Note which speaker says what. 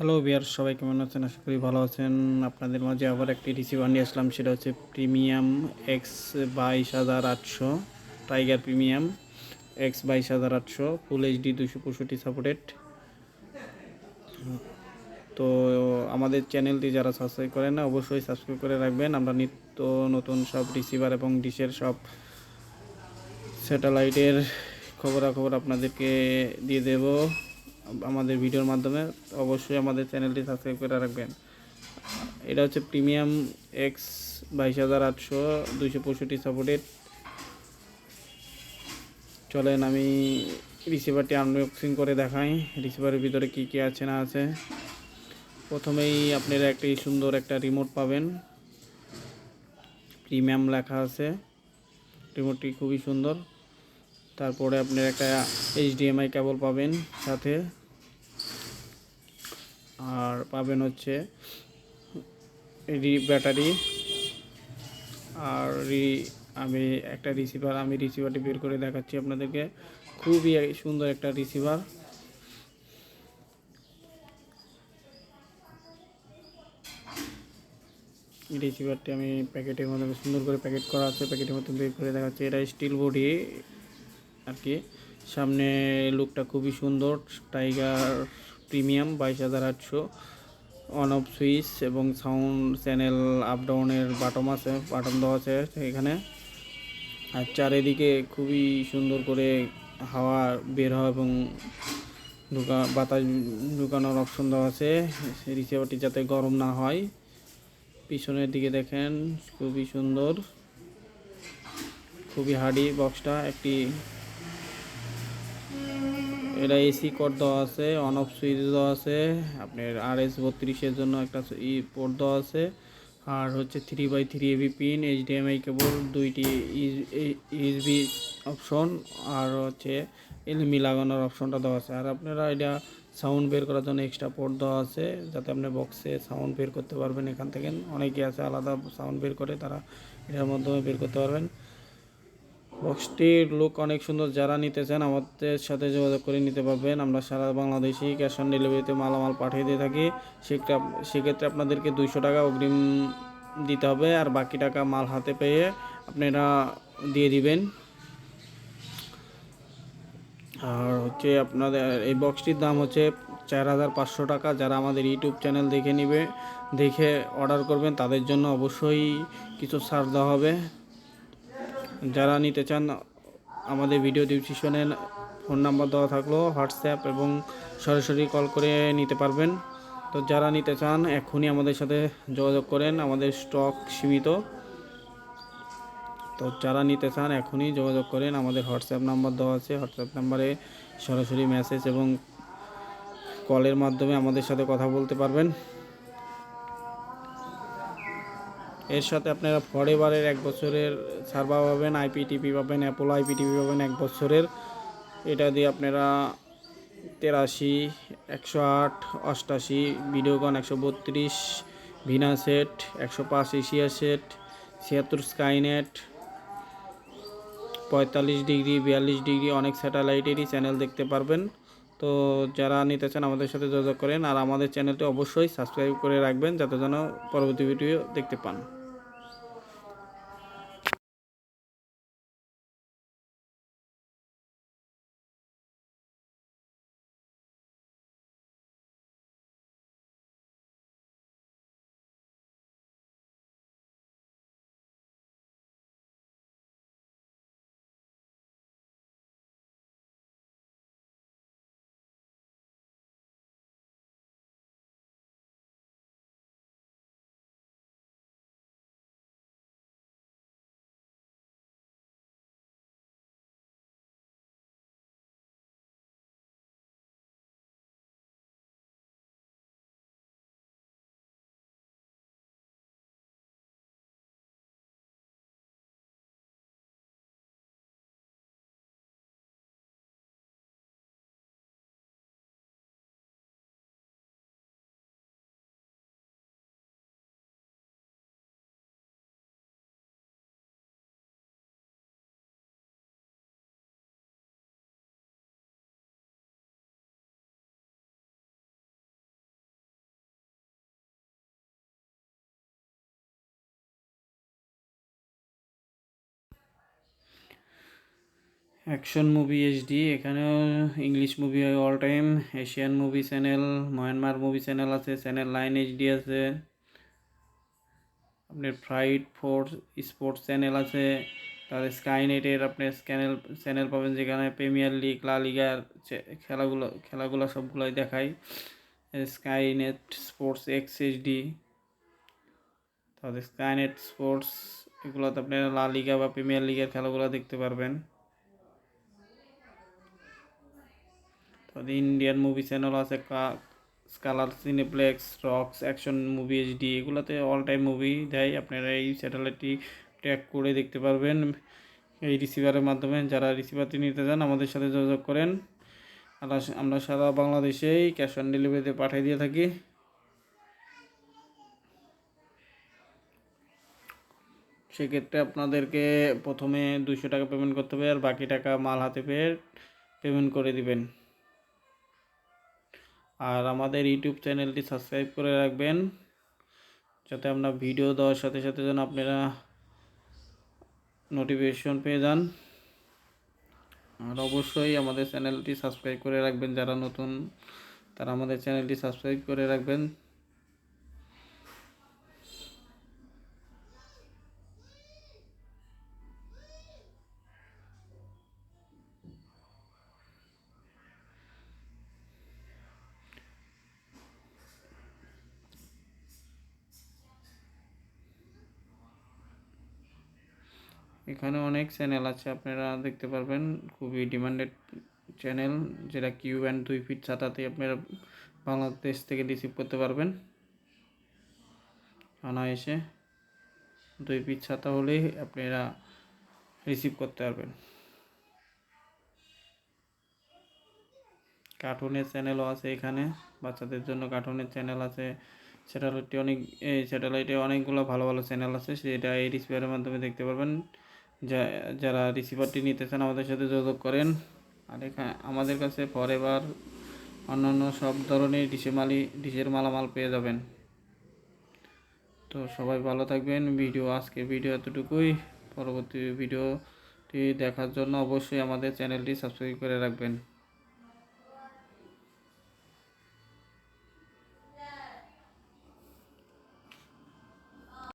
Speaker 1: Hello বিয়ার সবাই কেমন আছেন? আশা করি ভালো আছেন। আপনাদের মাঝে আবার একটি রিসিভার নিয়ে আসলাম, সেটা হচ্ছে প্রিমিয়াম এক্স বাইশ হাজার আটশো টাইগার প্রিমিয়াম এক্স বাইশ হাজার আটশো ফুল এইচডি দুশো পঁয়ষট্টি সাপোর্টেড তো আমাদের চ্যানেলটি যারা সাবস্ক্রাইব করেন না, অবশ্যই সাবস্ক্রাইব করে রাখবেন। আমরা নিত্য নতুন সব রিসিভার এবং ডিশের সব স্যাটেলাইটের খবরাখবর আপনাদেরকে দিয়ে দেব। আমাদের ভিডিওর মাধ্যমে অবশ্যই আমাদের চ্যানেলটি সাবস্ক্রাইব করে রাখবেন। এটা হচ্ছে প্রিমিয়াম এক্স বাইশ হাজার আটশো দুইশো পঁয়ষট্টি সাপোর্টেড চলেন আমি রিসিভারটি আনবক্সিং করে দেখাই রিসিভারের ভিতরে কি কি আছে না আছে। প্রথমেই আপনারা একটি সুন্দর একটা রিমোট পাবেন। প্রিমিয়াম লেখা আছে। রিমোটটি খুবই সুন্দর। তারপরে আপনার একটা এইচডিএমআই কেবল পাবেন সাথে। আর পাবেন হচ্ছে রি ব্যাটারি। আর রি আমি একটা রিসিভার আমি রিসিভারটি বের করে দেখাচ্ছি আপনাদেরকে। খুবই সুন্দর একটা রিসিভার রিসিভারটি আমি প্যাকেটের মধ্যে সুন্দর করে প্যাকেট করা আছে প্যাকেটের মধ্যে বের করে দেখাচ্ছি। এটা স্টিল বডি আর কি। সামনে লুকটা খুবই সুন্দর টাইগার প্রিমিয়াম বাইশ হাজার আটশো। অন অফ সুইচ এবং সাউন্ড চ্যানেল আপ ডাউনের বাটম আছে বাটম দেওয়া আছে এখানে। আর চারিদিকে খুবই সুন্দর করে হাওয়া বের হয় এবং ঢুকা, বাতাস ঢুকানোর অপশন দেওয়া আছে। রিসিভারটি যাতে গরম না হয়। পিছনের দিকে দেখেন, খুবই সুন্দর। খুবই হার্ডি বক্সটা একটি এটা এসি কোড দেওয়া আছে অন অফ সুইচ দেওয়া আছে, আপনার আর এস বত্রিশের জন্য একটা ই পোর্ট দেওয়া আছে, আর হচ্ছে three by three AB pin HDMI cable দুইটি ইউএসবি অপশন আর হচ্ছে এলমি লাগানোর অপশনটা দেওয়া আছে। আর আপনারা এটা সাউন্ড বের করার জন্য এক্সট্রা পোর্ট দেওয়া আছে, যাতে আপনি বক্সে সাউন্ড বের করতে পারবেন এখান থেকে। অনেকে আছে আলাদা সাউন্ড বের করে, তারা এটার মাধ্যমে বের করতে পারবেন। বক্সটির লুক অনেক সুন্দর। যারা নিতে চান আমাদের সাথে যোগাযোগ করে নিতে পারবেন। আমরা সারা বাংলাদেশি ক্যাশ অন ডেলিভারিতে মালামাল পাঠিয়ে দিয়ে থাকি। সেক্ষেত্রে আপনাদেরকে দুইশো টাকা অগ্রিম দিতে হবে। আর বাকি টাকা মাল হাতে পেয়ে আপনারা দিয়ে দিবেন। আর হচ্ছে আপনাদের, এই বক্সটির দাম হচ্ছে চার হাজার পাঁচশো টাকা। যারা আমাদের ইউটিউব চ্যানেল দেখে নিবে, দেখে অর্ডার করবেন, তাদের জন্য অবশ্যই কিছু ছাড় দেওয়া হবে। যারা নিতে চান আমাদের ভিডিও ডিসক্রিপশনে ফোন নাম্বার দেওয়া থাকল হোয়াটসঅ্যাপ এবং সরাসরি কল করে নিতে পারবেন। তো যারা নিতে চান, এখনই আমাদের সাথে যোগাযোগ করেন, আমাদের স্টক সীমিত। তো যারা নিতে চান, এখনই যোগাযোগ করেন, আমাদের হোয়াটসঅ্যাপ নাম্বার দেওয়া আছে। হোয়াটসঅ্যাপ নাম্বারে সরাসরি মেসেজ এবং কলের মাধ্যমে আমাদের সাথে কথা বলতে পারবেন। এর সাথে আপনারা ফরেভারের এক বছরের সার্ভার পাবেন আইপিটিপি পাবেন অ্যাপোলো আইপিটিপি পাবেন এক বছরের। এটা দিয়ে আপনারা তেরাশি, একশো আট, অষ্টাশি ভিডিওকন একশো বত্রিশ, ভিনা সেট, একশো পাঁচ, এশিয়া সেট, ছিয়াত্তর স্কাইনেট, পঁয়তাল্লিশ ডিগ্রি, বিয়াল্লিশ ডিগ্রি, অনেক স্যাটেলাইটেরই চ্যানেল দেখতে পারবেন। তো যারা নিতে চান আমাদের সাথে যোগাযোগ করেন আর আমাদের চ্যানেলটি অবশ্যই সাবস্ক্রাইব করে রাখবেন, যাতে যেন পরবর্তী ভিডিও দেখতে পান। অ্যাকশন মুভি, এইচডি, এখানেও ইংলিশ মুভি হয় all time Asian movie channel Myanmar movie channel আছে চ্যানেল লাইন এইচডি আছে। আপনার ফ্রাইড ফোর্স স্পোর্টস চ্যানেল আছে তাহলে স্কাইনেটের আপনি চ্যানেল চ্যানেল পাবেন যেখানে প্রিমিয়ার লিগ লা লিগার খেলাগুলো খেলাগুলো সবগুলোই দেখায় স্কাইনেট স্পোর্টস এক্স এইচডি। তাহলে স্কাইনেট স্পোর্টস এগুলোতে আপনি লা লিগা বা প্রিমিয়ার লিগের খেলাগুলো দেখতে পারবেন। তাহলে ইন্ডিয়ান মুভি চ্যানেল আছে স্কালার সিনেপ্লেক্স রক্স অ্যাকশন মুভি এইচডি এগুলোতে অল টাইম মুভি দেয়। আপনারা এই স্যাটেলাইটটি ট্র্যাক করে দেখতে পারবেন। এই রিসিভারের মাধ্যমে যারা রিসিভারটি নিতে চান, আমাদের সাথে যোগাযোগ করেন। আমরা সারা বাংলাদেশেই ক্যাশ অন ডেলিভারিতে পাঠিয়ে দিয়ে থাকি। সেক্ষেত্রে আপনাদেরকে প্রথমে দুশো টাকা পেমেন্ট করতে হবে আর বাকি টাকা মাল হাতে পেয়ে পেমেন্ট করে দিবেন। আর আমাদের ইউটিউব চ্যানেলটি সাবস্ক্রাইব করে রাখবেন, যাতে আমরা ভিডিও দেওয়ার সাথে সাথে যেন আপনারা নোটিফিকেশন পেয়ে যান। আর অবশ্যই আমাদের চ্যানেলটি সাবস্ক্রাইব করে রাখবেন, যারা নতুন, তারা আমাদের চ্যানেলটি সাবস্ক্রাইব করে রাখবেন। এখানে অনেক চ্যানেল আছে, আপনারা দেখতে পারবেন। খুবই ডিমান্ডেড চ্যানেল যেটা কিউ অ্যান্ড দুই ফিট ছাতাতে আপনারা বাংলাদেশ থেকে রিসিভ করতে পারবেন। অনায়াসে দুই ফিট ছাতা হলেই আপনারা রিসিভ করতে পারবেন। কার্টুনের চ্যানেলও আছে এখানে, বাচ্চাদের জন্য কার্টুনের চ্যানেল আছে। স্যাটেলাইটে অনেক, এই স্যাটেলাইটে অনেকগুলো ভালো ভালো চ্যানেল আছে, সেটা এই রিসিভারের মাধ্যমে দেখতে পারবেন। যারা রিসিভারটি নিতে চান আমাদের সাথে যোগাযোগ করেন। আর এখানে আমাদের কাছে ফরএভার অন্যান্য সব ধরনের ডিশে মালি ডিশের মালামাল পেয়ে যাবেন। তো সবাই ভালো থাকবেন। ভিডিও আজকে ভিডিও এতটুকুই। পরবর্তী ভিডিওটি দেখার জন্য অবশ্যই আমাদের চ্যানেলটি সাবস্ক্রাইব করে রাখবেন।